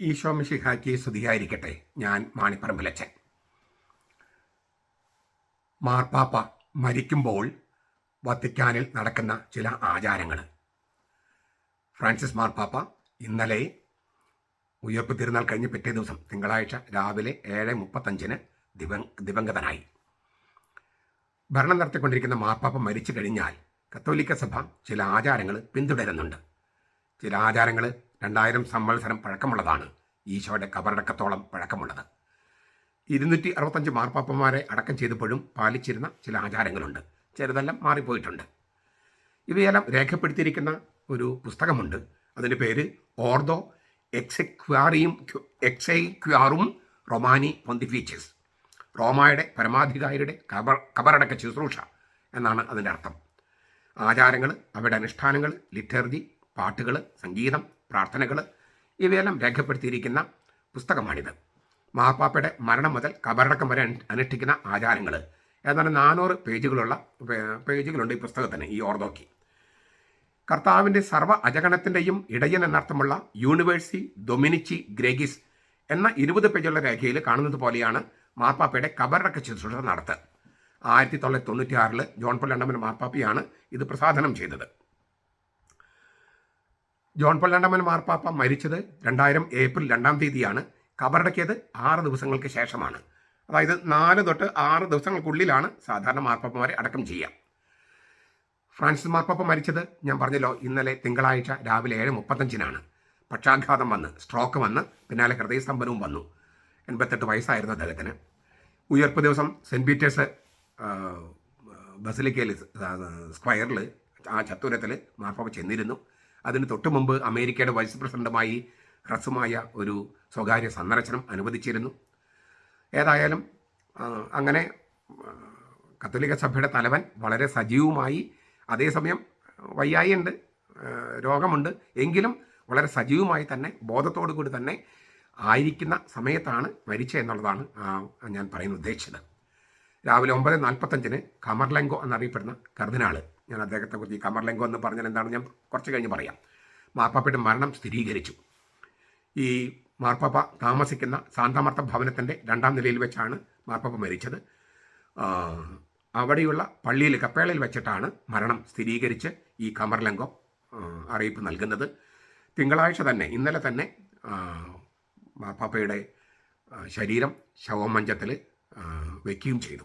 ഈശോ മിഷിഹാക്കി സ്തുതിയായിരിക്കട്ടെ. ഞാൻ മാണിപ്പറമ്പിലച്ചൻ മാർപ്പാപ്പ മരിക്കുമ്പോൾ വത്തിക്കാനിൽ നടക്കുന്ന ചില ആചാരങ്ങൾ ഫ്രാൻസിസ് മാർപ്പാപ്പ ഇന്നലെ ഉയർപ്പ് തിരുനാൾ കഴിഞ്ഞ് പിറ്റേ ദിവസം തിങ്കളാഴ്ച രാവിലെ ഏഴ് മുപ്പത്തഞ്ചിന് ദിവ ദിവംഗതനായി. ഭരണം നടത്തിക്കൊണ്ടിരിക്കുന്ന മാർപ്പാപ്പ മരിച്ചു കഴിഞ്ഞാൽ കത്തോലിക്ക സഭ ചില ആചാരങ്ങൾ പിന്തുടരുന്നുണ്ട്. ചില ആചാരങ്ങൾ രണ്ടായിരം സംവത്സരം പഴക്കമുള്ളതാണ്. ഈശോയുടെ കബറടക്കത്തോളം പഴക്കമുള്ളത്. ഇരുന്നൂറ്റി അറുപത്തഞ്ച് മാർപ്പാപ്പന്മാരെ അടക്കം ചെയ്തപ്പോഴും പാലിച്ചിരുന്ന ചില ആചാരങ്ങളുണ്ട്. ചിലതെല്ലാം മാറിപ്പോയിട്ടുണ്ട്. ഇവയെല്ലാം രേഖപ്പെടുത്തിയിരിക്കുന്ന ഒരു പുസ്തകമുണ്ട്. അതിന്റെ പേര് ഓർദോ എക്സെക്വാറിയും എക്സൈക്വാറും റൊമാനി പൊന്തിഫീച്ചസ് റോമായുടെ പരമാധികാരിയുടെ കബർ കബറടക്ക ശുശ്രൂഷ എന്നാണ് അതിന്റെ അർത്ഥം. ആചാരങ്ങൾ അവരുടെ അനുഷ്ഠാനങ്ങൾ ലിറ്റർജി പാട്ടുകൾ സംഗീതം പ്രാർത്ഥനകൾ ഇവയെല്ലാം രേഖപ്പെടുത്തിയിരിക്കുന്ന പുസ്തകമാണിത്. മഹാപ്പാപ്പയുടെ മരണം മുതൽ കബറടക്കം വരെ അനു- അനുഷ്ഠിക്കുന്ന ആചാരങ്ങൾ. ഏതാണ്ട് നാനൂറ് പേജുകളുള്ള പേജുകളുണ്ട് ഈ പുസ്തകത്തിന് ഈ ഓർദോക്കി കർത്താവിന്റെ സർവ അജഗണത്തിന്റെയും ഇടയൻ എന്നർത്ഥമുള്ള യൂണിവേഴ്സി ഡൊമിനിച്ചി ഗ്രേഗിസ് എന്ന ഇരുപത് പേജുള്ള രേഖയിൽ കാണുന്നത് പോലെയാണ് മാർപ്പാപ്പയുടെ കബറടക്ക ശുശ്രൂഷ നടത്തുക ആയിരത്തി തൊള്ളായിരത്തി തൊണ്ണൂറ്റി ആറിൽ ജോൺ പോൾ രണ്ടാമൻ മാർപ്പാപ്പയാണ് ഇത് പ്രസാധനം ചെയ്തത്. ജോൺ പോൾ മാർപ്പാപ്പ മരിച്ചത് രണ്ടായിരം ഏപ്രിൽ രണ്ടാം തീയതിയാണ്. കബറടക്കിയത് ആറ് ദിവസങ്ങൾക്ക് ശേഷമാണ്. അതായത് നാല് തൊട്ട് ആറ് ദിവസങ്ങൾക്കുള്ളിലാണ് സാധാരണ മാർപ്പാപ്പമാരെ അടക്കം ചെയ്യുക. ഫ്രാൻസിസ് മാർപ്പാപ്പ മരിച്ചത് ഞാൻ പറഞ്ഞല്ലോ ഇന്നലെ തിങ്കളാഴ്ച രാവിലെ ഏഴ് മുപ്പത്തഞ്ചിനാണ്. പക്ഷാഘാതം വന്ന് സ്ട്രോക്ക് വന്ന് പിന്നാലെ ഹൃദയസ്തംഭനവും വന്നു. എൺപത്തെട്ട് വയസ്സായിരുന്നു അദ്ദേഹത്തിന്. ഉയർപ്പ് ദിവസം സെന്റ് പീറ്റേഴ്സ് ബസിലിക്കയിൽ സ്ക്വയറിൽ ആ ചത്തൂരത്തിൽ മാർപ്പാപ്പ ചെന്നിരുന്നു. അതിന് തൊട്ടു മുമ്പ് അമേരിക്കയുടെ വൈസ് പ്രസിഡന്റുമായി ഹ്രസ്വമായ ഒരു സ്വകാര്യ സന്ദർശനം അനുവദിച്ചിരുന്നു. ഏതായാലും അങ്ങനെ കത്തോലിക്ക സഭയുടെ തലവൻ വളരെ സജീവമായി അതേസമയം വയ്യായി ഉണ്ട് രോഗമുണ്ട് എങ്കിലും വളരെ സജീവമായി തന്നെ ബോധത്തോടു കൂടി തന്നെ ആയിരിക്കുന്ന സമയത്താണ് മരിച്ചത് എന്നുള്ളതാണ് ഞാൻ പറയാൻ ഉദ്ദേശിച്ചത്. രാവിലെ ഒമ്പത് നാൽപ്പത്തഞ്ചിന് കമർലെങ്കോ എന്നറിയപ്പെടുന്ന കർദിനാൾ ഞാൻ അദ്ദേഹത്തെ കുറിച്ച് ഈ കമർലെങ്കോ എന്ന് പറഞ്ഞാൽ എന്താണ് ഞാൻ കുറച്ച് കഴിഞ്ഞ് പറയാം. മാർപ്പാപ്പയുടെ മരണം സ്ഥിരീകരിച്ചു. ഈ മാർപ്പാപ്പ താമസിക്കുന്ന സാന്താമർത്ഥ ഭവനത്തിന്റെ രണ്ടാം നിലയിൽ വെച്ചാണ് മാർപ്പാപ്പ മരിച്ചത്. അവിടെയുള്ള പള്ളിയിൽ കപ്പേളയിൽ വെച്ചിട്ടാണ് മരണം സ്ഥിരീകരിച്ച് ഈ കമർലംഗോ അറിയിപ്പ് നൽകുന്നത്. തിങ്കളാഴ്ച തന്നെ ഇന്നലെ തന്നെ മാർപ്പാപ്പയുടെ ശരീരം ശവമഞ്ചത്തിൽ വയ്ക്കുകയും ചെയ്തു.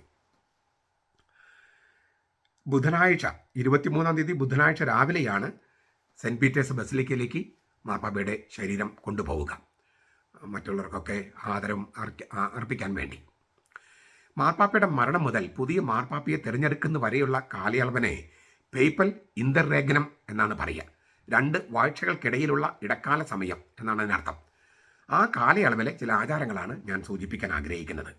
ബുധനാഴ്ച ഇരുപത്തിമൂന്നാം തീയതി ബുധനാഴ്ച രാവിലെയാണ് സെന്റ് പീറ്റേഴ്സ് ബസിലിക്കയിലേക്ക് മാർപ്പാപ്പയുടെ ശരീരം കൊണ്ടുപോവുക. മറ്റുള്ളവർക്കൊക്കെ ആദരം അർപ്പിക്കാൻ വേണ്ടി. മാർപ്പാപ്പയുടെ മരണം മുതൽ പുതിയ മാർപ്പാപ്പയെ തിരഞ്ഞെടുക്കുന്ന വരെയുള്ള കാലയളവനെ പേപ്പൽ ഇന്ദർരേഖനം എന്നാണ് പറയുക. രണ്ട് വാഴ്ചകൾക്കിടയിലുള്ള ഇടക്കാല സമയം എന്നാണ് അതിനർത്ഥം. ആ കാലയളവിലെ ചില ആചാരങ്ങളാണ് ഞാൻ സൂചിപ്പിക്കാൻ ആഗ്രഹിക്കുന്നത്.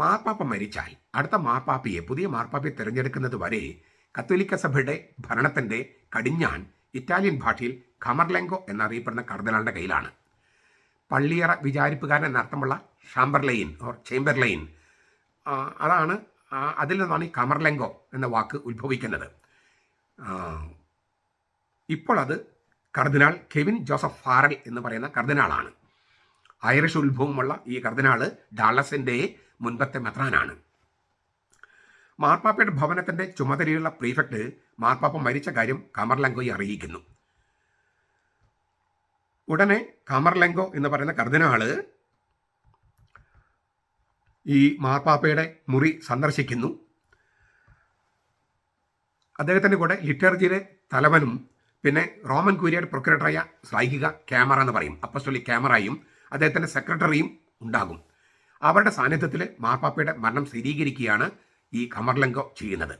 മാർപ്പാപ്പ മരിച്ചാൽ അടുത്ത മാർപ്പാപ്പയെ പുതിയ മാർപ്പാപ്പയെ തിരഞ്ഞെടുക്കുന്നത് വരെ കത്തോലിക്ക സഭയുടെ ഭരണത്തിന്റെ കടിഞ്ഞാൻ ഇറ്റാലിയൻ ഭാഷയിൽ ഖമർലെങ്കോ എന്നറിയപ്പെടുന്ന കർദിനാളുടെ കയ്യിലാണ്. പള്ളിയറ വിചാരിപ്പുകാരൻ എന്നർത്ഥമുള്ള ഷാംബർലൈൻ ഓർ ചേംബർലൈൻ അതാണ് അതിൽ നിന്നാണ് ഈ കമർലെങ്കോ എന്ന വാക്ക് ഉത്ഭവിക്കുന്നത്. ഇപ്പോൾ അത് കർദിനാൾ കെവിൻ ജോസഫ് ഫാറൽ എന്ന് പറയുന്ന കർദിനാളാണ്. ഐറിഷ് ഉത്ഭവമുള്ള ഈ കർദിനാൾ ഡാളസിന്റെ മുൻപത്തെ മെത്രാനാണ്. മാർപ്പാപ്പയുടെ ഭവനത്തിന്റെ ചുമതലയുള്ള പ്രീഫെക്ട് മാർപ്പാപ്പ മരിച്ച കാര്യം കമർലങ്കോയെ അറിയിക്കുന്നു. ഉടനെ കമർലെങ്കോ എന്ന് പറയുന്ന കർദിനാൾ ഈ മാർപ്പാപ്പയുടെ മുറി സന്ദർശിക്കുന്നു. അദ്ദേഹത്തിന്റെ കൂടെ ലിറ്റർജിയിലെ തലവനും പിന്നെ റോമൻ കുര്യയുടെ പ്രൊക്യുറേറ്ററായ ശ്ലൈഹിക ക്യാമറ എന്ന് പറയും. അപ്പസ്റ്റോലിക് ക്യാമറയും അദ്ദേഹത്തിന്റെ സെക്രട്ടറിയും ഉണ്ടാകും. അവരുടെ സാന്നിധ്യത്തിൽ മാർപ്പാപ്പയുടെ മരണം സ്ഥിരീകരിക്കുകയാണ് ഈ കമർലങ്കോ ചെയ്യുന്നത്.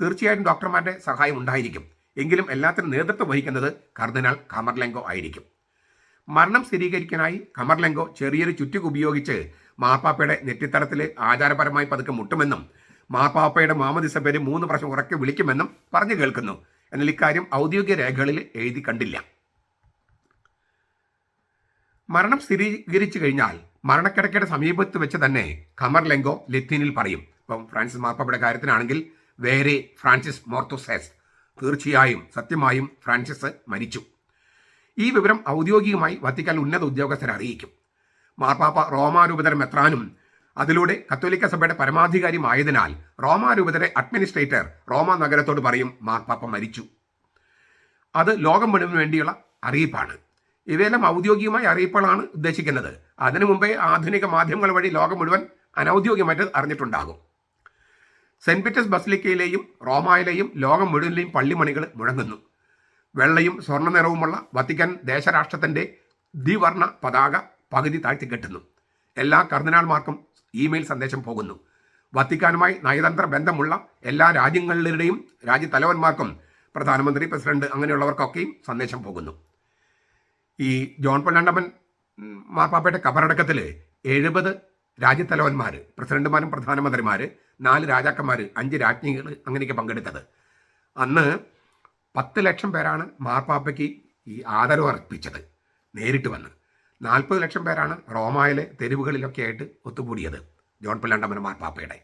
തീർച്ചയായും ഡോക്ടർമാരുടെ സഹായം ഉണ്ടായിരിക്കും. എങ്കിലും എല്ലാത്തിനും നേതൃത്വം വഹിക്കുന്നത് കർദിനാൾ കമർലെങ്കോ ആയിരിക്കും. മരണം സ്ഥിരീകരിക്കാനായി കമർലെങ്കോ ചെറിയൊരു ചുറ്റുക ഉപയോഗിച്ച് മാർപ്പാപ്പയുടെ നെറ്റിത്തടത്തിൽ ആചാരപരമായി പതുക്കെ മുട്ടുമെന്നും മാർപ്പാപ്പയുടെ മാമദിസ പേര് മൂന്ന് പ്രാവശ്യം ഉറക്കെ വിളിക്കുമെന്നും പറഞ്ഞു കേൾക്കുന്നു. എന്നാൽ ഇക്കാര്യം ഔദ്യോഗിക രേഖകളിൽ എഴുതി കണ്ടില്ല. മരണം സ്ഥിരീകരിച്ചു കഴിഞ്ഞാൽ മരണക്കിടക്കയുടെ സമീപത്ത് വെച്ച് തന്നെ കമർലെങ്കോ ലത്തീനിൽ പറയും. ഇപ്പം ഫ്രാൻസിസ് മാർപ്പാപ്പയുടെ കാര്യത്തിനാണെങ്കിൽ വേറെ ഫ്രാൻസിസ് മോർത്തോസെസ് തീർച്ചയായും സത്യമായും ഫ്രാൻസിസ് മരിച്ചു. ഈ വിവരം ഔദ്യോഗികമായി വത്തിക്കാൻ ഉന്നത ഉദ്യോഗസ്ഥരെ അറിയിക്കും. മാർപ്പാപ്പ റോമാരൂപതര മെത്രാനും അതിലൂടെ കത്തോലിക്ക സഭയുടെ പരമാധികാരിയുമായതിനാൽ റോമാരൂപതരെ അഡ്മിനിസ്ട്രേറ്റർ റോമ നഗരത്തോട് പറയും മാർപ്പാപ്പ മരിച്ചു. അത് ലോകം മുഴുവൻ വേണ്ടിയുള്ള അറിയിപ്പാണ്. ഇവയെല്ലാം ഔദ്യോഗികമായ അറിയിപ്പുകളാണ് ഉദ്ദേശിക്കുന്നത്. അതിനു മുമ്പേ ആധുനിക മാധ്യമങ്ങൾ വഴി ലോകം മുഴുവൻ അനൗദ്യോഗികമായിട്ട് അറിഞ്ഞിട്ടുണ്ടാകും. സെന്റ് പീറ്റേഴ്സ് ബസിലിക്കയിലെയും റോമായിലെയും ലോകം മുഴുവനിലെയും പള്ളിമണികൾ മുഴങ്ങുന്നു. വെള്ളയും സ്വർണ നിറവുമുള്ള വത്തിക്കാൻ ദേശരാഷ്ട്രത്തിന്റെ ദ്വിവർണ പതാക പകുതി താഴ്ത്തിക്കെട്ടുന്നു. എല്ലാ കർദിനാൾമാർക്കും ഇമെയിൽ സന്ദേശം പോകുന്നു. വത്തിക്കാനുമായി നയതന്ത്ര ബന്ധമുള്ള എല്ലാ രാജ്യങ്ങളിലുടെയും രാജ്യത്തലവന്മാർക്കും പ്രധാനമന്ത്രി പ്രസിഡന്റ് അങ്ങനെയുള്ളവർക്കൊക്കെയും സന്ദേശം പോകുന്നു. ഈ ജോൺ പൊന്നാണ്ടപ്പൻ മാർപ്പാപ്പയുടെ കബറടക്കത്തിൽ എഴുപത് രാജ്യത്തലവന്മാർ പ്രസിഡന്റുമാരും പ്രധാനമന്ത്രിമാർ നാല് രാജാക്കന്മാർ അഞ്ച് രാജ്ഞികൾ അങ്ങനെയൊക്കെ പങ്കെടുത്തത്. അന്ന് പത്ത് ലക്ഷം പേരാണ് മാർപ്പാപ്പയ്ക്ക് ഈ ആദരവ് അർപ്പിച്ചത് നേരിട്ട് വന്ന്. നാൽപ്പത് ലക്ഷം പേരാണ് റോമായിലെ തെരുവുകളിലൊക്കെ ആയിട്ട് ഒത്തുകൂടിയത് ജോൺ പിള്ളണ്ടമൻ മാർപ്പാപ്പയുടെ.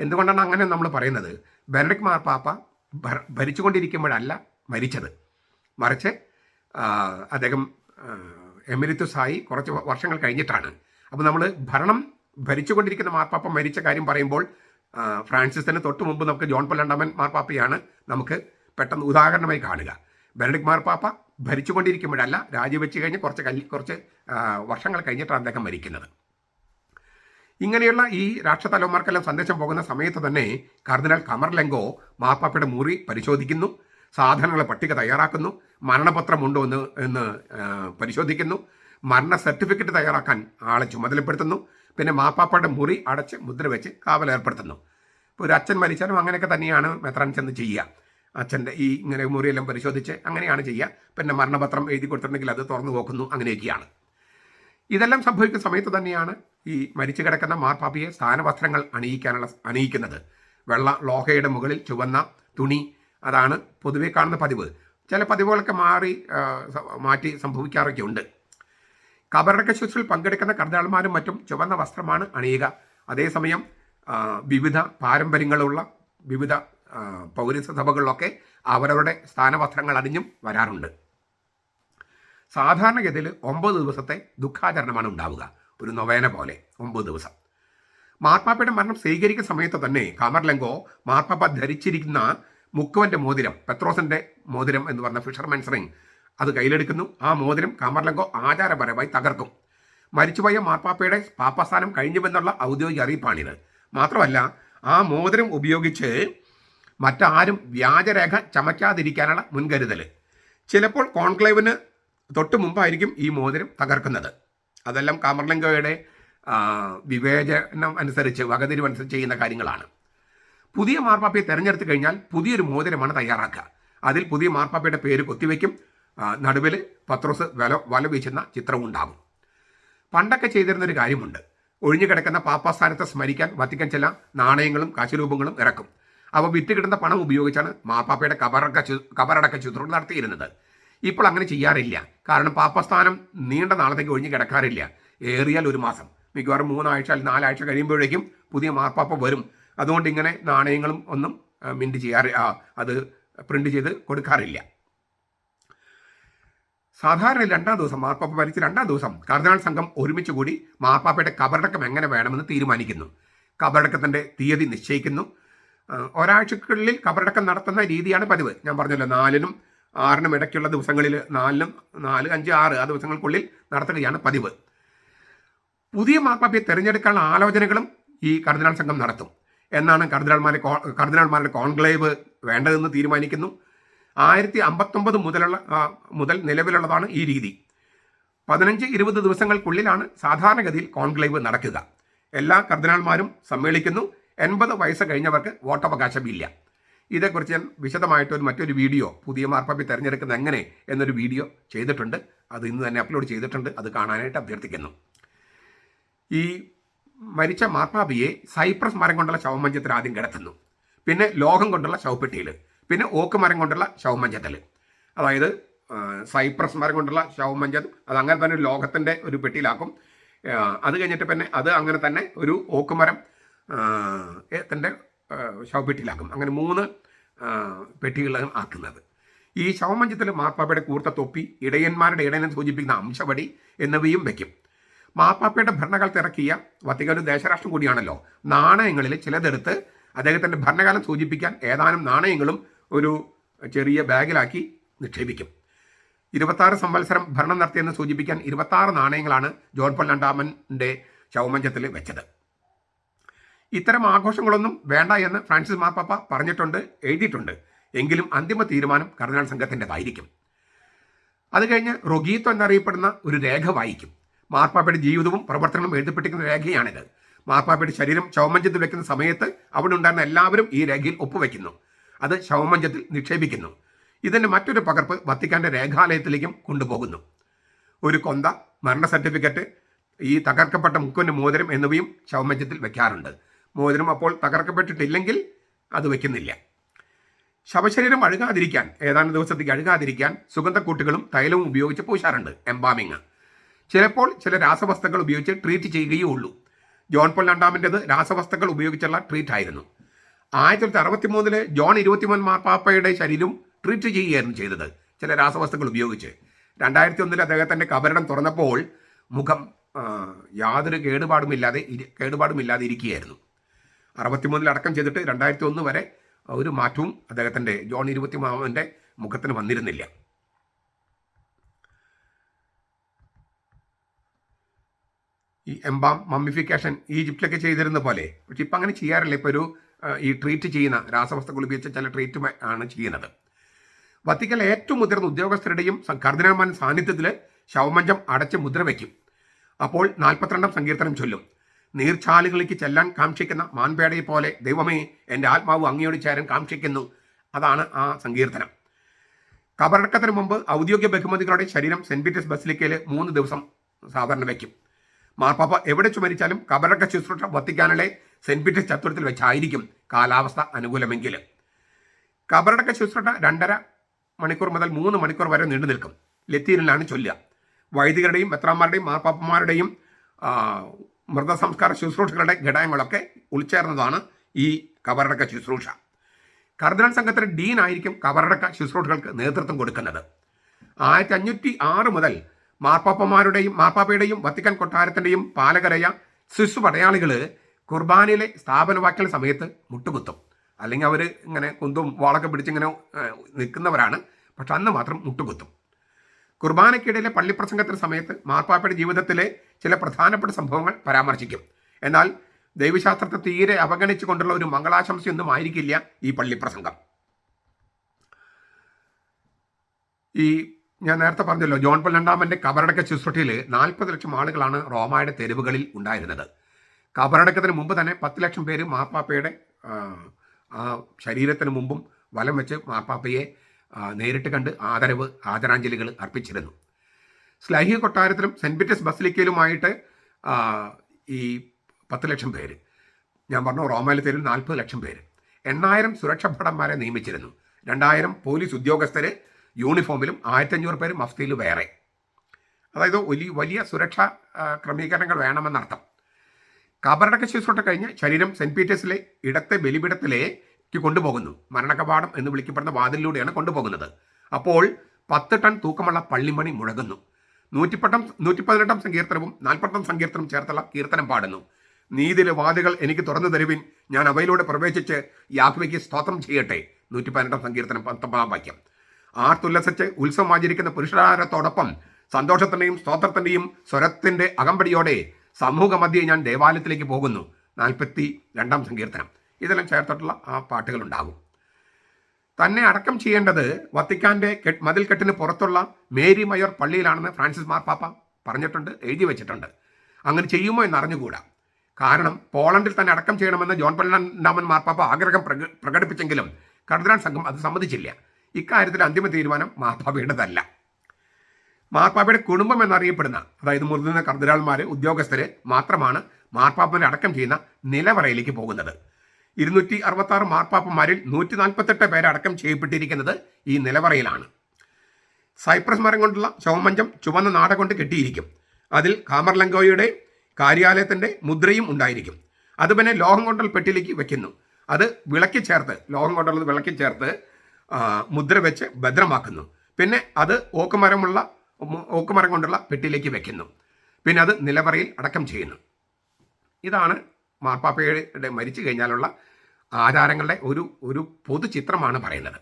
എന്തുകൊണ്ടാണ് അങ്ങനെ നമ്മൾ പറയുന്നത്? ബെനഡിക് മാർപ്പാപ്പ ഭര- ഭരിച്ചുകൊണ്ടിരിക്കുമ്പോഴല്ല മരിച്ചത്. മറിച്ച് അദ്ദേഹം എമിരിത്തുസ് ആയി കുറച്ച് വർഷങ്ങൾ കഴിഞ്ഞിട്ടാണ്. അപ്പോൾ നമ്മൾ ഭരണം ഭരിച്ചുകൊണ്ടിരിക്കുന്ന മാർപ്പാപ്പ മരിച്ച കാര്യം പറയുമ്പോൾ ഫ്രാൻസിസിന് തൊട്ട് മുമ്പ് നമുക്ക് ജോൺ പോൾ രണ്ടാമൻ മാർപ്പാപ്പയാണ് നമുക്ക് പെട്ടെന്ന് ഉദാഹരണമായി കാണുക. ബെനഡിക് മാർപ്പാപ്പ ഭരിച്ചുകൊണ്ടിരിക്കുമ്പോഴല്ല രാജിവെച്ച് കഴിഞ്ഞ് കുറച്ച് കൽ കുറച്ച് വർഷങ്ങൾ കഴിഞ്ഞിട്ടാണ് അദ്ദേഹം മരിക്കുന്നത്. ഇങ്ങനെയുള്ള ഈ രാഷ്ട്രതലവന്മാർക്കെല്ലാം സന്ദേശം പോകുന്ന സമയത്ത് തന്നെ കർദിനാൾ കമർലെങ്കോ മാർപ്പാപ്പയുടെ മുറി പരിശോധിക്കുന്നു. സാധനങ്ങളുടെ പട്ടിക തയ്യാറാക്കുന്നു. മരണപത്രമുണ്ടോ എന്ന് എന്ന് പരിശോധിക്കുന്നു. മരണ സർട്ടിഫിക്കറ്റ് തയ്യാറാക്കാൻ ആളെ ചുമതലപ്പെടുത്തുന്നു. പിന്നെ മാപ്പാപ്പയുടെ മുറി അടച്ച് മുദ്ര വെച്ച് കാവൽ ഏർപ്പെടുത്തുന്നു. ഇപ്പോൾ ഒരു അച്ഛൻ മരിച്ചാലും അങ്ങനെയൊക്കെ തന്നെയാണ് മെത്രാൻ ചെന്ന് ചെയ്യുക. അച്ഛന്റെ ഈ ഇങ്ങനെ മുറിയെല്ലാം പരിശോധിച്ച് അങ്ങനെയാണ് ചെയ്യുക. പിന്നെ മരണപത്രം എഴുതി കൊടുത്തിട്ടുണ്ടെങ്കിൽ അത് തുറന്നു നോക്കുന്നു. അങ്ങനെയൊക്കെയാണ്. ഇതെല്ലാം സംഭവിക്കുന്ന സമയത്ത് തന്നെയാണ് ഈ മരിച്ചു കിടക്കുന്ന മാർപ്പാപ്പിയെ സ്ഥാനവസ്ത്രങ്ങൾ അണിയിക്കാനുള്ള അണിയിക്കുന്നത്. വെള്ള ലോഹയുടെ മുകളിൽ ചുവന്ന തുണി അതാണ് പൊതുവെ കാണുന്ന പതിവ്. ചില പതിവുകളൊക്കെ മാറി മാറ്റി സംഭവിക്കാറൊക്കെ ഉണ്ട്. കബറടക്ക ശുശ്രൂഷയിൽ പങ്കെടുക്കുന്ന കർദ്ദാൾമാരും മറ്റും ചുവന്ന വസ്ത്രമാണ് അണിയുക. അതേസമയം വിവിധ പാരമ്പര്യങ്ങളുള്ള വിവിധ പൗരസഭകളിലൊക്കെ അവരവരുടെ സ്ഥാനവസ്ത്രങ്ങൾ അണിഞ്ഞും വരാറുണ്ട്. സാധാരണഗതിയിൽ ഒമ്പത് ദിവസത്തെ ദുഃഖാചരണമാണ് ഉണ്ടാവുക. ഒരു നൊവേന പോലെ ഒമ്പത് ദിവസം. മാർപ്പാപ്പയുടെ മരണം സ്വീകരിക്കുന്ന സമയത്ത് തന്നെ കാമർലെങ്കോ മാർപ്പാപ്പ ധരിച്ചിരിക്കുന്ന മുക്കുവന്റെ മോതിരം പെത്രോസിന്റെ മോതിരം എന്ന് പറഞ്ഞ ഫിഷർമാൻസ് റിംഗ് അത് കയ്യിലെടുക്കുന്നു. ആ മോതിരം കാമർലെങ്കോ ആചാരപരമായി തകർക്കും. മരിച്ചുപോയ മാർപ്പാപ്പയുടെ പാപ്പസ്ഥാനം കഴിഞ്ഞുവെന്നുള്ള ഔദ്യോഗിക അറിയിപ്പാണിത്. മാത്രമല്ല ആ മോതിരം ഉപയോഗിച്ച് മറ്റാരും വ്യാജരേഖ ചമയ്ക്കാതിരിക്കാനുള്ള മുൻകരുതൽ ചിലപ്പോൾ കോൺക്ലേവിന് തൊട്ട് മുമ്പായിരിക്കും ഈ മോതിരം തകർക്കുന്നത്. അതെല്ലാം കാമർലിംഗയുടെ വിവേചനം അനുസരിച്ച് വകതിരിവനുസരിച്ച് ചെയ്യുന്ന കാര്യങ്ങളാണ്. പുതിയ മാർപ്പാപ്പയെ തെരഞ്ഞെടുത്ത് കഴിഞ്ഞാൽ പുതിയൊരു മോതിരമാണ് തയ്യാറാക്കുക. അതിൽ പുതിയ മാർപ്പാപ്പയുടെ പേര് കൊത്തിവെക്കും നടുവിൽ പത്രോസ് വല വല വീശുന്ന ചിത്രവും ഉണ്ടാകും. പണ്ടൊക്കെ ചെയ്തിരുന്നൊരു കാര്യമുണ്ട്. ഒഴിഞ്ഞു കിടക്കുന്ന പാപ്പാസ്ഥാനത്തെ സ്മരിക്കാൻ വത്തിക്കാൻ ചില നാണയങ്ങളും കാശുരൂപങ്ങളും ഇറക്കും. അവ വിറ്റ് കിട്ടുന്ന പണം ഉപയോഗിച്ചാണ് മാർപ്പാപ്പയുടെ കബറക്ക കബറടക്ക ചിത്രം നടത്തിയിരുന്നത്. ഇപ്പോൾ അങ്ങനെ ചെയ്യാറില്ല. കാരണം പാപ്പസ്ഥാനം നീണ്ട നാളത്തേക്ക് ഒഴിഞ്ഞു കിടക്കാറില്ല. ഏറിയാൽ ഒരു മാസം. മിക്കവാറും മൂന്നാഴ്ച അല്ലെങ്കിൽ നാലാഴ്ച കഴിയുമ്പോഴേക്കും പുതിയ മാർപ്പാപ്പ വരും. അതുകൊണ്ട് ഇങ്ങനെ നാണയങ്ങളും ഒന്നും മിന്റ് ചെയ്യാറ് ആ, അത് പ്രിന്റ് ചെയ്ത് കൊടുക്കാറില്ല. സാധാരണ രണ്ടാം ദിവസം മാർപ്പാപ്പ മരിച്ച രണ്ടാം ദിവസം കർദിനാൾ സംഘം ഒരുമിച്ച് കൂടി മാർപ്പാപ്പയുടെ കബറടക്കം എങ്ങനെ വേണമെന്ന് തീരുമാനിക്കുന്നു. കബറടക്കത്തിന്റെ തീയതി നിശ്ചയിക്കുന്നു. ഒരാഴ്ചക്കുള്ളിൽ കബറടക്കം നടത്തുന്ന രീതിയാണ് പതിവ്. ഞാൻ പറഞ്ഞല്ലോ നാലിനും ആറിനും ഇടയ്ക്കുള്ള ദിവസങ്ങളിൽ നാലിനും നാല് അഞ്ച് ആറ് ആ ദിവസങ്ങൾക്കുള്ളിൽ നടത്തുകയാണ് പതിവ്. പുതിയ മാർപ്പാപ്പയെ തിരഞ്ഞെടുക്കാനുള്ള ആലോചനകളും ഈ കർദിനാൾ സംഘം നടത്തും. എന്നാണ് കർദിനാൾമാരെ കർദിനാൾമാരുടെ കോൺക്ലേവ് വേണ്ടതെന്ന് തീരുമാനിക്കുന്നു. ആയിരത്തി അമ്പത്തൊമ്പത് മുതലുള്ള മുതൽ നിലവിലുള്ളതാണ് ഈ രീതി. പതിനഞ്ച് ഇരുപത് ദിവസങ്ങൾക്കുള്ളിലാണ് സാധാരണഗതിയിൽ കോൺക്ലേവ് നടക്കുക. എല്ലാ കർദിനാൾമാരും സമ്മേളിക്കുന്നു. എൺപത് വയസ്സ് കഴിഞ്ഞവർക്ക് വോട്ടവകാശമില്ല. ഇതേക്കുറിച്ച് ഞാൻ വിശദമായിട്ട് ഒരു മറ്റൊരു വീഡിയോ പുതിയ മാർപ്പാപ്പി തിരഞ്ഞെടുക്കുന്ന എങ്ങനെ എന്നൊരു വീഡിയോ ചെയ്തിട്ടുണ്ട്. അത് ഇന്ന് തന്നെ അപ്ലോഡ് ചെയ്തിട്ടുണ്ട്. അത് കാണാനായിട്ട് അഭ്യർത്ഥിക്കുന്നു. ഈ മരിച്ച മാർപ്പാപ്പിയെ സൈപ്രസ് മരം കൊണ്ടുള്ള ശവമഞ്ചത്തിൽ ആദ്യം കിടത്തുന്നു. പിന്നെ ലോഹം കൊണ്ടുള്ള ശവപ്പെട്ടിയിൽ പിന്നെ ഓക്ക് മരം കൊണ്ടുള്ള ശവമഞ്ചത്തിൽ അതായത് സൈപ്രസ് മരം കൊണ്ടുള്ള ശവമഞ്ചം അത് അങ്ങനെ തന്നെ ലോകത്തിന്റെ ഒരു പെട്ടിയിലാക്കും. അത് കഴിഞ്ഞിട്ട് പിന്നെ അത് അങ്ങനെ തന്നെ ഒരു ഓക്ക് മരം തന്റെ ശവപ്പെട്ടിയിലാക്കും. അങ്ങനെ മൂന്ന് പെട്ടികളാണ് ആക്കുന്നത്. ഈ ശവമഞ്ചത്തിൽ മാർപ്പാപ്പയുടെ കൂർത്ത തൊപ്പി ഇടയന്മാരുടെ ഇടയനെ സൂചിപ്പിക്കുന്ന അംശവടി എന്നിവയും വയ്ക്കും മാർപ്പാപ്പയുടെ ഭരണകാലത്ത് ഇറക്കിയ വത്തിക ഒരു ദേശരാഷ്ട്രം കൂടിയാണല്ലോ. നാണയങ്ങളിൽ ചിലതെടുത്ത് അദ്ദേഹത്തിന്റെ ഭരണകാലം സൂചിപ്പിക്കാൻ ഏതാനും നാണയങ്ങളും ഒരു ചെറിയ ബാഗിലാക്കി നിക്ഷേപിക്കും. ഇരുപത്താറ് സംവത്സരം ഭരണം നടത്തിയെന്ന് സൂചിപ്പിക്കാൻ ഇരുപത്താറ് നാണയങ്ങളാണ് ജോൺ പോൾ രണ്ടാമന്റെ ശവമഞ്ചത്തിൽ വെച്ചത്. ഇത്തരം ആഘോഷങ്ങളൊന്നും വേണ്ട എന്ന് ഫ്രാൻസിസ് മാർപ്പാപ്പ പറഞ്ഞിട്ടുണ്ട് എഴുതിയിട്ടുണ്ട്. എങ്കിലും അന്തിമ തീരുമാനം കർദിനാൾ സംഘത്തിന്റെതായിരിക്കും. അത് കഴിഞ്ഞ് റൊഗീത്തോ എന്നറിയപ്പെടുന്ന ഒരു രേഖ വായിക്കും. മാർപ്പാപ്പയുടെ ജീവിതവും പ്രവർത്തനവും എഴുതപ്പെട്ടിരിക്കുന്ന രേഖയാണിത്. മാർപ്പാപ്പയുടെ ശരീരം ശവമഞ്ചത്തിൽ വെക്കുന്ന സമയത്ത് അവിടെ ഉണ്ടായിരുന്ന എല്ലാവരും ഈ രേഖയിൽ ഒപ്പുവെക്കുന്നു. അത് ശവമഞ്ചത്തിൽ നിക്ഷേപിക്കുന്നു. ഇതിന്റെ മറ്റൊരു പകർപ്പ് വത്തിക്കാന്റെ രേഖാലയത്തിലേക്കും കൊണ്ടുപോകുന്നു. ഒരു കൊന്ത മരണ സർട്ടിഫിക്കറ്റ് ഈ തകർക്കപ്പെട്ട മുക്കുവിന്റെ മോതിരം എന്നിവയും ശവമഞ്ചത്തിൽ വെക്കാറുണ്ട്. മോതിരം അപ്പോൾ തകർക്കപ്പെട്ടിട്ടില്ലെങ്കിൽ അത് വെക്കുന്നില്ല. ശവശരീരം അഴുകാതിരിക്കാൻ ഏതാനും ദിവസത്തേക്ക് അഴുകാതിരിക്കാൻ സുഗന്ധക്കൂട്ടുകളും തൈലവും ഉപയോഗിച്ച് പൂശാറുണ്ട് എംബാമിങ്. ചിലപ്പോൾ ചില രാസവസ്തുക്കൾ ഉപയോഗിച്ച് ട്രീറ്റ് ചെയ്യുകയേ ഉള്ളൂ. ജോൺ പോൾ രണ്ടാമിന്റെത് രാസവസ്തുക്കൾ ഉപയോഗിച്ചുള്ള ട്രീറ്റ് ആയിരുന്നു. ആയിരത്തി തൊള്ളായിരത്തി അറുപത്തി മൂന്നിൽ ജോൺ ഇരുപത്തിമൂന്ന് മാർപ്പാപ്പയുടെ ശരീരം ട്രീറ്റ് ചെയ്യുകയായിരുന്നു ചെയ്തത് ചില രാസവസ്തുക്കൾ ഉപയോഗിച്ച്. രണ്ടായിരത്തി ഒന്നിൽ അദ്ദേഹത്തിന്റെ കബരണം തുറന്നപ്പോൾ മുഖം യാതൊരു കേടുപാടുമില്ലാതെ കേടുപാടുമില്ലാതെ ഇരിക്കുകയായിരുന്നു. അറുപത്തിമൂന്നിൽ അടക്കം ചെയ്തിട്ട് രണ്ടായിരത്തി ഒന്ന് വരെ ഒരു മാറ്റവും അദ്ദേഹത്തിന്റെ ജോൺ ഇരുപത്തി മാമന്റെ മുഖത്തിന് വന്നിരുന്നില്ല. ഈ എംബാം മമ്മിഫിക്കേഷൻ ഈജിപ്തിലൊക്കെ ചെയ്തിരുന്ന പോലെ. പക്ഷെ ഇപ്പം അങ്ങനെ ചെയ്യാറില്ല. ഇപ്പോൾ ഒരു ഈ ട്രീറ്റ് ചെയ്യുന്ന രാസവസ്തുക്കൾ കുളിപ്പിച്ച ചില ട്രീറ്റ് ആണ് ചെയ്യുന്നത്. വത്തിക്കൽ ഏറ്റവും മുതിർന്ന ഉദ്യോഗസ്ഥരുടെയും സ- സാന്നിധ്യത്തിൽ ശവമഞ്ചം അടച്ച് മുദ്ര വയ്ക്കും അപ്പോൾ നാൽപ്പത്തിരണ്ടാം സങ്കീർത്തനം ചൊല്ലും. നീർച്ചാലുകളിലേക്ക് ചെല്ലാൻ കാക്ഷിക്കുന്ന മാൻപേടയെ പോലെ ദൈവമേ എന്റെ ആത്മാവ് അങ്ങയോട് ചേരാൻ കാക്ഷിക്കുന്നു. അതാണ് ആ സങ്കീർത്തനം. കബറടക്കത്തിന് മുമ്പ് ഔദ്യോഗിക ബഹുമതികളുടെ ശരീരം സെന്റ് പീറ്റേഴ്സ് ബസിലിക്കയിൽ മൂന്ന് ദിവസം സാധാരണ വയ്ക്കും മാർപ്പാപ്പ എവിടെ ചുമരിച്ചാലും കബറടക്ക ശുശ്രൂഷ വത്തിക്കാനിലെ സെന്റ് പീറ്റേഴ്സ് ചത്തുരത്തിൽ വെച്ചായിരിക്കും കാലാവസ്ഥ അനുകൂലമെങ്കിൽ. കബറടക്ക ശുശ്രൂഷ രണ്ടര മണിക്കൂർ മുതൽ മൂന്ന് മണിക്കൂർ വരെ നീണ്ടു നിൽക്കും. ലത്തീനിലാണ് ചൊല്ലുക. വൈദികരുടെയും മെത്രാന്മാരുടെയും മാർപ്പാപ്പന്മാരുടെയും മൃതസംസ്കാര ശുശ്രൂഷകളുടെ ഘടകങ്ങളൊക്കെ ഉൾച്ചേർന്നതാണ് ഈ കബറടക്ക ശുശ്രൂഷ. കർദിനാൾ സംഘത്തിലെ ഡീൻ ആയിരിക്കും കബറടക്ക ശുശ്രൂഷകൾക്ക് നേതൃത്വം കൊടുക്കുന്നത്. ആയിരത്തി അഞ്ഞൂറ്റി ആറ് മുതൽ മാർപ്പാപ്പന്മാരുടെയും മാർപ്പാപ്പയുടെയും വത്തിക്കാൻ കൊട്ടാരത്തിന്റെയും പാലകരയ സ്വിസ് പടയാളികൾ കുർബാനയിലെ സ്ഥാപനവാക്കൽ സമയത്ത് മുട്ടുകുത്തും. അല്ലെങ്കിൽ അവർ ഇങ്ങനെ കുന്തും വാളൊക്കെ പിടിച്ചിങ്ങനെ നിൽക്കുന്നവരാണ്. പക്ഷെ അന്ന് മാത്രം മുട്ടുകുത്തും. കുർബാനയ്ക്കിടയിലെ പള്ളിപ്രസംഗത്തിന് സമയത്ത് മാർപ്പാപ്പയുടെ ജീവിതത്തിലെ ചില പ്രധാനപ്പെട്ട സംഭവങ്ങൾ പരാമർശിക്കും. എന്നാൽ ദൈവശാസ്ത്രത്തെ തീരെ അവഗണിച്ചുകൊണ്ടുള്ള ഒരു മംഗളാശംസയൊന്നും ആയിരിക്കില്ല ഈ പള്ളിപ്രസംഗം. ഈ ഞാൻ നേരത്തെ പറഞ്ഞല്ലോ ജോൺ പോൾ രണ്ടാമന്റെ കബറടക്ക ശുശ്രൂഷയിൽ നാൽപ്പത് ലക്ഷം ആളുകളാണ് റോമായുടെ തെരുവുകളിൽ ഉണ്ടായിരുന്നത്. കബറടക്കത്തിന് മുമ്പ് തന്നെ പത്ത് ലക്ഷം പേര് മാപ്പാപ്പയുടെ ശരീരത്തിന് മുമ്പും വലം വെച്ച് മാപ്പാപ്പയെ നേരിട്ട് കണ്ട് ആദരവ് ആദരാഞ്ജലികൾ അർപ്പിച്ചിരുന്നു. സ്ലൈഹി കൊട്ടാരത്തിലും സെന്റ് പീറ്റേഴ്സ് ബസിലിക്കയിലുമായിട്ട് ഈ പത്ത് ലക്ഷം പേര്. ഞാൻ പറഞ്ഞു റോമയിലെ തെരുവിൽ നാൽപ്പത് ലക്ഷം പേര്. എണ്ണായിരം സുരക്ഷാ ഭടന്മാരെ നിയമിച്ചിരുന്നു. രണ്ടായിരം പോലീസ് ഉദ്യോഗസ്ഥർ യൂണിഫോമിലും ആയിരത്തഞ്ഞൂറ് പേര് മഫ്തിയിൽ വേറെ. അതായത് വലിയ വലിയ സുരക്ഷാ ക്രമീകരണങ്ങൾ വേണമെന്നർത്ഥം. കബറടക്ക ശുശ്രൂഷ കഴിഞ്ഞ് ശരീരം സെന്റ് പീറ്റേഴ്സിലെ ഇടത്തെ ബലിപിടത്തിലേക്ക് കൊണ്ടുപോകുന്നു. മരണകവാടം എന്ന് വിളിക്കപ്പെടുന്ന വാതിലിലൂടെയാണ് കൊണ്ടുപോകുന്നത്. അപ്പോൾ പത്ത് ടൺ തൂക്കമുള്ള പള്ളിമണി മുഴങ്ങുന്നു നൂറ്റിപ്പട്ടം നൂറ്റി പതിനെട്ടാം സങ്കീർത്തനവും നാൽപ്പത്താം സങ്കീർത്തനം ചേർത്തുള്ള കീർത്തനം പാടുന്നു. നീതിയിലെ വാതികൾ എനിക്ക് തുറന്നു തരുവിൻ ഞാൻ അവയിലൂടെ പ്രവേശിച്ച് യാത്രയ്ക്ക് സ്തോത്രം ചെയ്യട്ടെ. നൂറ്റി പതിനെട്ടാം സങ്കീർത്തനം പത്തൊമ്പതാം വാക്യം. ആർത്തുല്ലസിച്ച് ഉത്സവം ആചരിക്കുന്ന പുരുഷാരത്തോടൊപ്പം സന്തോഷത്തിന്റെയും സ്തോത്രത്തിന്റെയും സ്വരത്തിന്റെ അകമ്പടിയോടെ സമൂഹ മധ്യേ ഞാൻ ദേവാലയത്തിലേക്ക് പോകുന്നു. നാൽപ്പത്തി രണ്ടാം സങ്കീർത്തനം. ഇതെല്ലാം ചേർത്തിട്ടുള്ള ആ പാട്ടുകളുണ്ടാകും. തന്നെ അടക്കം ചെയ്യേണ്ടത് വത്തിക്കാന്റെ കെട്ട് മതിൽക്കെട്ടിന് പുറത്തുള്ള മേരി മയോർ പള്ളിയിലാണെന്ന് ഫ്രാൻസിസ് മാർപ്പാപ്പ പറഞ്ഞിട്ടുണ്ട് എഴുതി വെച്ചിട്ടുണ്ട്. അങ്ങനെ ചെയ്യുമോ എന്ന് അറിഞ്ഞുകൂടാ കാരണം പോളണ്ടിൽ തന്നെ അടക്കം ചെയ്യണമെന്ന് ജോൺ പള്ളണ്ടാമൻ മാർപ്പാപ്പ ആഗ്രഹം പ്രക- പ്രകടിപ്പിച്ചെങ്കിലും കർദിനാൾ സംഘം അത് സമ്മതിച്ചില്ല. ഇക്കാര്യത്തിൽ അന്തിമ തീരുമാനം മാർപ്പാപ്പയുടേതല്ല. മാർപ്പാപ്പയുടെ കുടുംബം എന്നറിയപ്പെടുന്ന അതായത് മുതിർന്ന കർദിനാൾമാർ ഉദ്യോഗസ്ഥരെ മാത്രമാണ് മാർപ്പാപ്പനെ അടക്കം ചെയ്യുന്ന നിലവറയിലേക്ക് പോകുന്നത്. ഇരുന്നൂറ്റി അറുപത്തി ആറ് മാർപ്പാപ്പന്മാരിൽ നൂറ്റി നാൽപ്പത്തെട്ട് പേരടക്കം ചെയ്യപ്പെട്ടിരിക്കുന്നത് ഈ നിലവറയിലാണ്. സൈപ്രസ് മരം കൊണ്ടുള്ള ശവമഞ്ചം ചുവന്ന നാട കൊണ്ട് കെട്ടിയിരിക്കും. അതിൽ കാമർലങ്കോയുടെ കാര്യാലയത്തിന്റെ മുദ്രയും ഉണ്ടായിരിക്കും. അത് പിന്നെ ലോഹം കൊണ്ടുള്ള പെട്ടിയിലേക്ക് വെക്കുന്നു. അത് വിളക്കി ചേർത്ത് ലോഹം കൊണ്ടുള്ളത് വിളക്കി ചേർത്ത് മുദ്ര വെച്ച് ഭദ്രമാക്കുന്നു. പിന്നെ അത് ഓക്കുമരമുള്ള ഓക്കുമരം കൊണ്ടുള്ള പെട്ടിയിലേക്ക് വെക്കുന്നു. പിന്നെ അത് നിലവറയിൽ അടക്കം ചെയ്യുന്നു. ഇതാണ് മാർപ്പാപ്പയുടെ മരിച്ചു കഴിഞ്ഞാലുള്ള ആചാരങ്ങളുടെ ഒരു ഒരു പൊതു ചിത്രമാണ് പറയുന്നത്.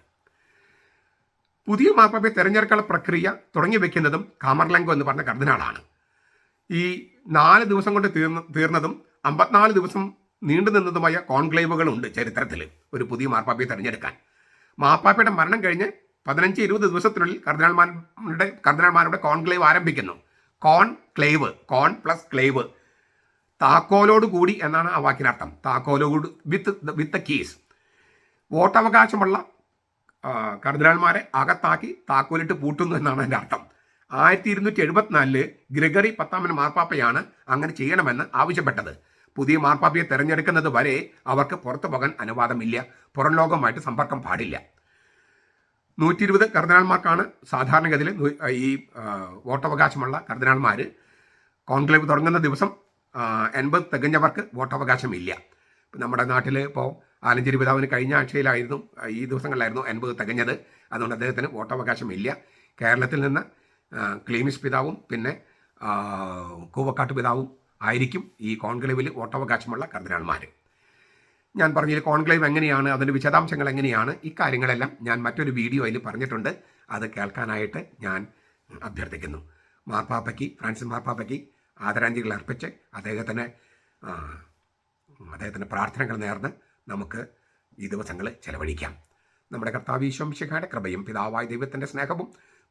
പുതിയ മാർപ്പാപ്പയെ തെരഞ്ഞെടുക്കാനുള്ള പ്രക്രിയ തുടങ്ങി വെക്കുന്നതും കാമർലംഗോ എന്ന് പറഞ്ഞ കർദിനാളാണ്. ഈ നാല് ദിവസം കൊണ്ട് തീർന്ന തീർന്നതും അമ്പത്തിനാല് ദിവസം നീണ്ടു നിന്നതുമായ കോൺക്ലേവുകളുണ്ട് ചരിത്രത്തിൽ ഒരു പുതിയ മാർപ്പാപ്പയെ തെരഞ്ഞെടുക്കാൻ. മാർപ്പാപ്പയുടെ മരണം കഴിഞ്ഞ് പതിനഞ്ച് ഇരുപത് ദിവസത്തിനുള്ളിൽ കർദിനാൾമാരുടെ കർദിനാൾമാരുടെ കോൺക്ലേവ് ആരംഭിക്കുന്നു. കോൺ ക്ലേവ് കോൺ പ്ലസ് ക്ലേവ്. താക്കോലോട് കൂടി എന്നാണ് ആ വാക്കിനർത്ഥം. താക്കോലോട് വിത്ത് വിത്ത് കീസ്. വോട്ടവകാശമുള്ള കർദിനാൾമാരെ അകത്താക്കി താക്കോലിട്ട് പൂട്ടുന്നു എന്നാണ് എന്റെ അർത്ഥം. ആയിരത്തി ഇരുന്നൂറ്റി എഴുപത്തിനാലിൽ ഗ്രിഗറി പത്താമൻ മാർപ്പാപ്പയാണ് അങ്ങനെ ചെയ്യണമെന്ന് ആവശ്യപ്പെട്ടത്. പുതിയ മാർപ്പാപ്പയെ തെരഞ്ഞെടുക്കുന്നത് വരെ അവർക്ക് പുറത്തു പോകാൻ അനുവാദമില്ല. പുറം ലോകമായിട്ട് സമ്പർക്കം പാടില്ല. നൂറ്റി ഇരുപത് കർദിനാൾമാർക്കാണ് സാധാരണഗതിയിൽ ഈ വോട്ടവകാശമുള്ള കർദിനാൾമാർ കോൺക്ലേവ് തുടങ്ങുന്ന ദിവസം എൺപത് തികഞ്ഞവർക്ക് വോട്ടവകാശമില്ല. നമ്മുടെ നാട്ടിൽ ഇപ്പോൾ ആലഞ്ചേരി പിതാവിന് കഴിഞ്ഞ ആഴ്ചയിലായിരുന്നു ഈ ദിവസങ്ങളിലായിരുന്നു എൺപത് തികഞ്ഞത്. അതുകൊണ്ട് അദ്ദേഹത്തിന് വോട്ടവകാശമില്ല. കേരളത്തിൽ നിന്ന് ക്ലീമിസ് പിതാവും പിന്നെ കൂവക്കാട്ട് പിതാവും ആയിരിക്കും ഈ കോൺക്ലേവിൽ വോട്ടവകാശമുള്ള കർദിനാൾമാർ ഞാൻ പറഞ്ഞ കോൺക്ലേവ് എങ്ങനെയാണ് അതിന്റെ വിശദാംശങ്ങൾ എങ്ങനെയാണ് ഇക്കാര്യങ്ങളെല്ലാം ഞാൻ മറ്റൊരു വീഡിയോയിൽ പറഞ്ഞിട്ടുണ്ട്. അത് കേൾക്കാനായിട്ട് ഞാൻ അഭ്യർത്ഥിക്കുന്നു. മാർപ്പാപ്പയ്ക്ക് ഫ്രാൻസിസ് മാർപ്പാപ്പയ്ക്ക് ആദരാഞ്ജലികൾ അർപ്പിച്ച് അദ്ദേഹത്തിന് അദ്ദേഹത്തിന്റെ പ്രാർത്ഥനകൾ നേർന്ന് നമുക്ക് ഈ ദിവസങ്ങൾ ചെലവഴിക്കാം. നമ്മുടെ കർത്താവ് ഈശോംശിഖയുടെ കൃപയും പിതാവായ ദൈവത്തിന്റെ സ്നേഹവും